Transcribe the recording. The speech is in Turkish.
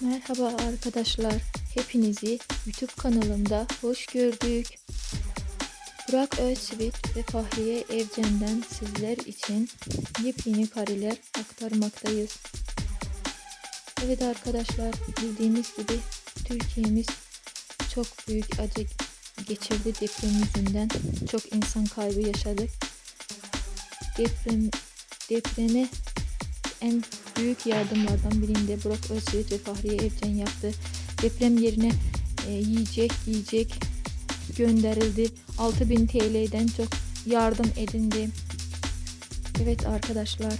Merhaba arkadaşlar. Hepinizi YouTube kanalımda hoş gördük. Burak Özçivit ve Fahriye Evcen'den sizler için yepyeni kareler aktarmaktayız. Evet arkadaşlar bildiğiniz gibi Türkiye'miz çok büyük acı geçirdi deprem yüzünden. Çok insan kaybı yaşadık. Deprem depreme en büyük yardımlardan birinde Burak Özçivit ve Fahriye Evcen yaptı. Deprem yerine e, yiyecek yiyecek gönderildi. 6000 TL'den çok yardım edildi. Evet arkadaşlar